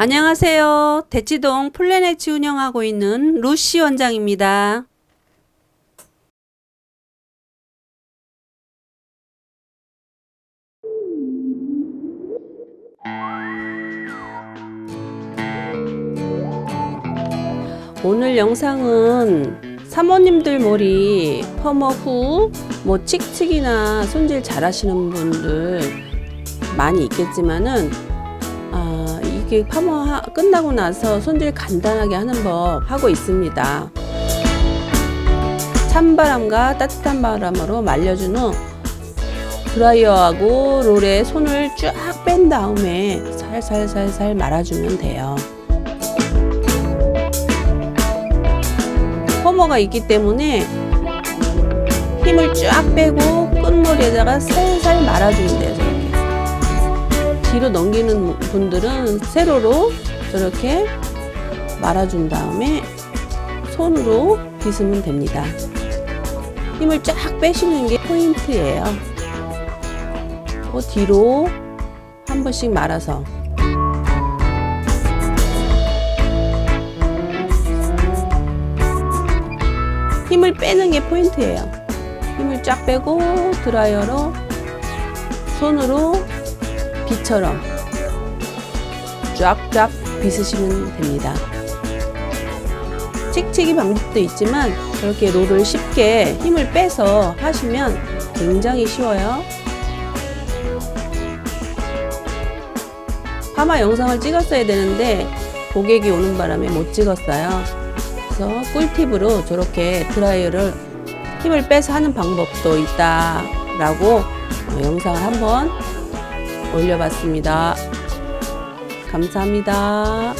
안녕하세요. 대치동 플래넷츠 운영하고 있는 루시 원장입니다. 오늘 영상은 사모님들 머리 펌어 후뭐 칙칙이나 손질 잘하시는 분들 많이 있겠지만은 아, 이게 파머 하- 끝나고 나서 손질 간단하게 하는 법 하고 있습니다. 찬바람과 따뜻한 바람으로 말려준 후 드라이어하고 롤에 손을 쫙 뺀 다음에 살살살살 말아주면 돼요. 퍼머가 있기 때문에 힘을 쫙 빼고 끝머리에다가 살살 말아주면 돼요. 뒤로 넘기는 분들은 세로로 저렇게 말아준 다음에 손으로 빗으면 됩니다. 힘을 쫙 빼시는 게 포인트예요. 그 뒤로 한 번씩 말아서 힘을 빼는 게 포인트예요. 힘을 쫙 빼고 드라이어로 손으로 비처럼 쫙쫙 빗으시면 됩니다. 칙칙이 방법도 있지만 저렇게 롤을 쉽게 힘을 빼서 하시면 굉장히 쉬워요. 파마 영상을 찍었어야 되는데 고객이 오는 바람에 못 찍었어요. 그래서 꿀팁으로 저렇게 드라이어를 힘을 빼서 하는 방법도 있다라고 어, 영상을 한번 올려봤습니다. 감사합니다.